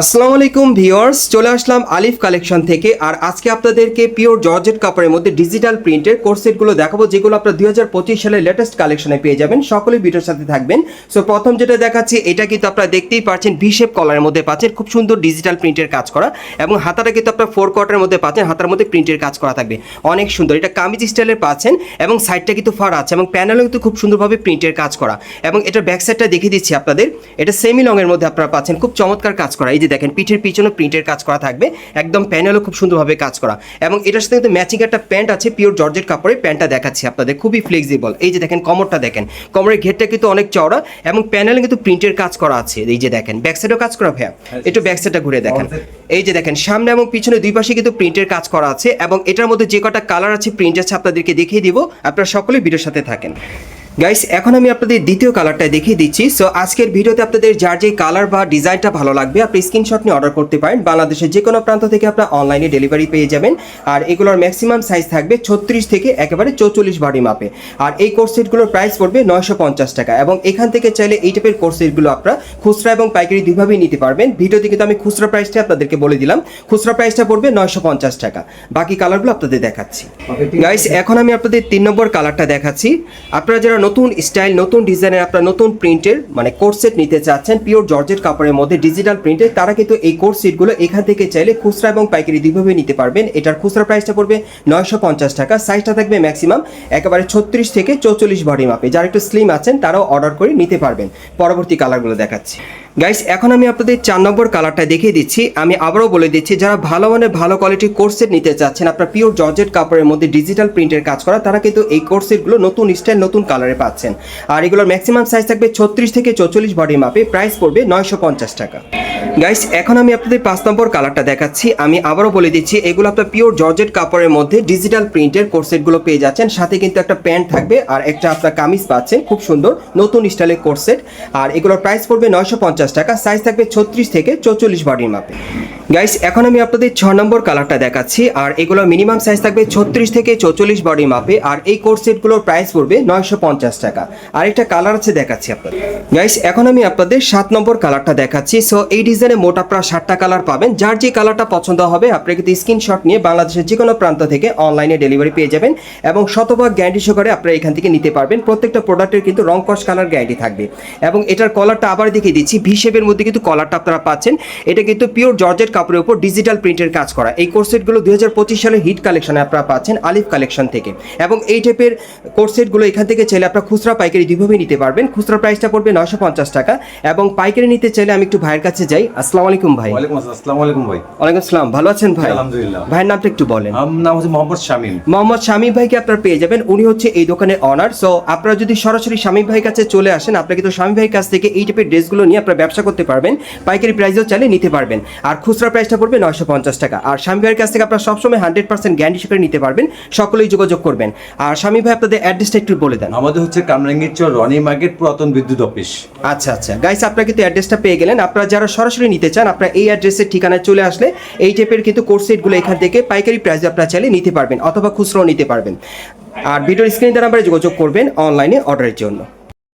আসসালামু আলাইকুম ভিউয়ার্স, চলে আসলাম আলিফ কালেকশন থেকে। আর আজকে আপনাদেরকে পিওর জর্জেট কাপড়ের মধ্যে ডিজিটাল প্রিন্টের কোর্সেটগুলো দেখাবো, যেগুলো আপনারা দুই হাজার পঁচিশ সালের লেটেস্ট কালেকশনে পেয়ে যাবেন। সকলেই ভিডিওর সাথে থাকবেন। সো প্রথম যেটা দেখাচ্ছি, এটা কিন্তু আপনারা দেখতেই পাচ্ছেন ভি শেপ কলারের মধ্যে পাচ্ছেন, খুব সুন্দর ডিজিটাল প্রিন্টের কাজ করা। এবং হাতাটা কিন্তু আপনার ফোর কোয়ার্টারের মধ্যে পাচ্ছেন, হাতার মধ্যে প্রিন্টের কাজ করা থাকবে। অনেক সুন্দর, এটা কামিজ স্টাইলের পাচ্ছেন, এবং সাইডটা কিন্তু ফার আছে, এবং প্যানেলও কিন্তু খুব সুন্দরভাবে প্রিন্টের কাজ করা। এবং এটার ব্যাক সাইডটা দেখিয়ে দিচ্ছি আপনাদের, এটা সেমি লংয়ের মধ্যে আপনারা পাচ্ছেন, খুব চমৎকার কাজ করা। এই যে দেখেন পিঠের পিছনে প্রিন্টের কাজ করা থাকবে একদম প্যানেলও খুব সুন্দরভাবে কাজ করা। এবং এটার সাথে কিন্তু ম্যাচিং একটা প্যান্ট আছে পিওর জর্জেট কাপড়ে প্যান্টটা দেখাচ্ছি আপনাদের খুবই ফ্লেক্সিবল এই যে দেখেন কমরটা দেখেন কমরের ঘেরটা কিন্তু অনেক চওড়া এবং প্যানেলে কিন্তু প্রিন্টের কাজ করা আছে। এই যে দেখেন ব্যাক সাইডেও কাজ করা ভাইয়া? একটু ব্যাক সাইডটা ঘুরে দেখেন। এই যে দেখেন সামনে এবং পিছনে দুই পাশে কিন্তু প্রিন্টের কাজ করা আছে এবং এটার মধ্যে যে কটা কালার আছে প্রিন্ট আছে আপনাদেরকে দেখিয়ে দিব। আপনারা সকলেই ভিডিওর সাথে থাকেন। গাইস এখন আমি আপনাদের দ্বিতীয় কালারটা দেখিয়ে দিচ্ছি। সো আজকের ভিডিওতে আপনাদের যার যে কালার বা ডিজাইনটা ভালো লাগবে আপনি স্ক্রিনশট নিয়ে অর্ডার করতে পারেন। বাংলাদেশের যে কোনো প্রান্ত থেকে আপনার অনলাইনে ডেলিভারি পেয়ে যাবেন। আর এগুলোর ম্যাক্সিমাম সাইজ থাকবে ছত্রিশ থেকে একেবারে চৌচল্লিশ বাড়ি মাপে। আর এই কোর্সেটগুলোর প্রাইস পড়বে নয়শো পঞ্চাশ টাকা। এবং এখান থেকে চাইলে এই টাইপের কোর্সেটগুলো আপনারা খুচরা এবং পাইকারি দুইভাবেই নিতে পারবেন। ভিডিওতে কিন্তু আমি খুচরা প্রাইসটা আপনাদেরকে বলে দিলাম। খুচরা প্রাইসটা পড়বে নয়শো পঞ্চাশ টাকা। বাকি কালারগুলো আপনাদের দেখাচ্ছি। গাইস এখন আমি আপনাদের তিন নম্বর কালারটা দেখাচ্ছি। আপনারা যারা নতুন স্টাইল, নতুন ডিজাইনের আপনারা নতুন প্রিন্টের মানে কোর্স সেট নিতে চাচ্ছেন, পিওর জর্জের কাপড়ের মধ্যে ডিজিটাল প্রিন্টের তারা কিন্তু এই কোর্স সেটগুলো এখান থেকে চাইলে খুচরা এবং পাইকারি দুইভাবে নিতে পারবেন। এটার খুচরা প্রাইসটা পড়বে নয়শো পঞ্চাশ টাকা সাইজটা থাকবে ম্যাক্সিমাম একেবারে ছত্রিশ থেকে চৌচল্লিশ বডি মাপে। যারা একটু স্লিম আছেন, তারাও অর্ডার করে নিতে পারবেন। পরবর্তী কালারগুলো দেখাচ্ছি। গাইস এখন আমি আপনাদের চার নম্বর কালারটা দেখিয়ে দিচ্ছি। আমি আবারও বলে দিচ্ছি, যারা ভালো মানের ভালো কোয়ালিটির কোর্সেট নিতে চাচ্ছেন, আপনার পিওর জর্জেট কাপড়ের মধ্যে ডিজিটাল প্রিন্টের কাজ করা, তারা কিন্তু এই কোর্সেটগুলো নতুন স্টাইল নতুন কালারে পাচ্ছেন। আর এগুলোর ম্যাক্সিমাম সাইজ থাকবে ছত্রিশ থেকে চৌচল্লিশ বডি মাপে প্রাইস পড়বে নয়শো পঞ্চাশ টাকা। গাইস এখন আমি আপনাদের পাঁচ নম্বর কালারটা দেখাচ্ছি। আমি আবারও বলে দিচ্ছি, এগুলো আপনার পিওর জর্জেট কাপড়ের মধ্যে ডিজিটাল প্রিন্টের কোর্সেটগুলো পেয়ে যাচ্ছেন। সাথে কিন্তু একটা প্যান্ট থাকবে আর একটা আপনার কামিজ পাচ্ছেন, খুব সুন্দর, নতুন স্টাইলের কোর্সেট আর এগুলোর প্রাইস পড়বে নয়শো পঞ্চাশ টাকা সাইজ থাকবে ছত্রিশ থেকে চৌচল্লিশ বডির মাপে। গাইস এখন আমি আপনাদের ছ নম্বর কালারটা দেখাচ্ছি, আর এগুলো মিনিমাম সাইজ থাকবে ছত্রিশ থেকে চৌচল্লিশ বডি মাপে, আর এই কোর্সেটগুলোর প্রাইস পড়বে নয়শো পঞ্চাশ টাকা। আর একটা কালার আছে দেখাচ্ছি আপনাদের। গাইস এখন আমি আপনাদের সাত নম্বর কালারটা দেখাচ্ছি। সো এই ডিজাইনে মোট আপনারা সাতটা কালার পাবেন। যার যে কালারটা পছন্দ হবে আপনারা কিন্তু স্ক্রিনশট নিয়ে বাংলাদেশের যে কোনো প্রান্ত থেকে অনলাইনে ডেলিভারি পেয়ে যাবেন এবং শতভাগ গ্যারান্টি সহকারে আপনারা এখান থেকে নিতে পারবেন। প্রত্যেকটা প্রোডাক্টের কিন্তু রং কস কালার গ্যারান্টি থাকবে। এবং এটার কলারটা আবার দেখিয়ে দিচ্ছি ভি শেপের মধ্যে কিন্তু কলারটা আপনারা পাচ্ছেন। এটা কিন্তু পিওর জর্জেট কাপড়ের উপর ডিজিটাল প্রিন্টের কাজ করা। এই কোর্সেটগুলো দুই হাজার পঁচিশ সালের হিট কালেকশনে আপনারা পাচ্ছেন আলিফ কালেকশন থেকে। এবং এই টাইপের কোর্সেটগুলো এখান থেকে চাইলে আপনারা খুচরা পাইকারি দুইভাবে নিতে পারবেন। খুচরা প্রাইসটা পড়বে নশো পঞ্চাশ টাকা এবং পাইকারি নিতে চাইলে আমি একটু ভাইয়ের কাছে যাই। আসসালামু আলাইকুম ভাই। ওয়ালাইকুম আসসালাম আলাইকুম ভাই। ওয়ালাইকুম আসসালাম ভালো আছেন ভাই? আলহামদুলিল্লাহ। ভাইয়ের নামটা একটু বলেন। আমার নাম হচ্ছে মোহাম্মদ শামীম। মোহাম্মদ শামীম ভাইকে আপনারা পেয়ে যাবেন উনি হচ্ছে এই দোকানের অনার সো আপনারা যদি সরাসরি শামীম ভাইয়ের কাছে চলে আসেন আপনারা কিন্তু শামীম ভাইয়ের কাছ থেকে এই টাইপের ড্রেসগুলো নিয়ে আপনারা ব্যবসা করতে পারবেন পাইকারি প্রাইসেও চাইলে নিতে পারবেন। আর খুচরা প্রাইসটা পড়বে নয়শো পঞ্চাশ টাকা। আর শামীম ভাইয়ের কাছ থেকে আপনারা সবসময় হান্ড্রেড পার্সেন্ট গ্যারান্টি সহকারে নিতে পারবেন সকলেই যোগাযোগ করবেন। আর শামীম ভাই আপনাদের অ্যাড্রেসটা একটু বলে দেন। আমাদের হচ্ছে কামরাঙ্গীর চর রনি মার্কেট পুরাতন বিদ্যুৎ অফিস আচ্ছা আচ্ছা। গাইস আপনারা কিন্তু অ্যাড্রেসটা পেয়ে গেলেন। আপনারা যারা সরাসরি নিতে চান। আপনারা এই অ্যাড্রেসের ঠিকানায় চলে আসলে এই টাইপের কিন্তু কোর্স সেটগুলো এখান থেকে পাইকারি প্রাইসে আপনারা চাইলে নিতে পারবেন অথবা খুচরাও নিতে পারবেন। আর ভিডিওর স্ক্রিনে নাম্বারে যোগাযোগ করবেন অনলাইনে অর্ডারের জন্য।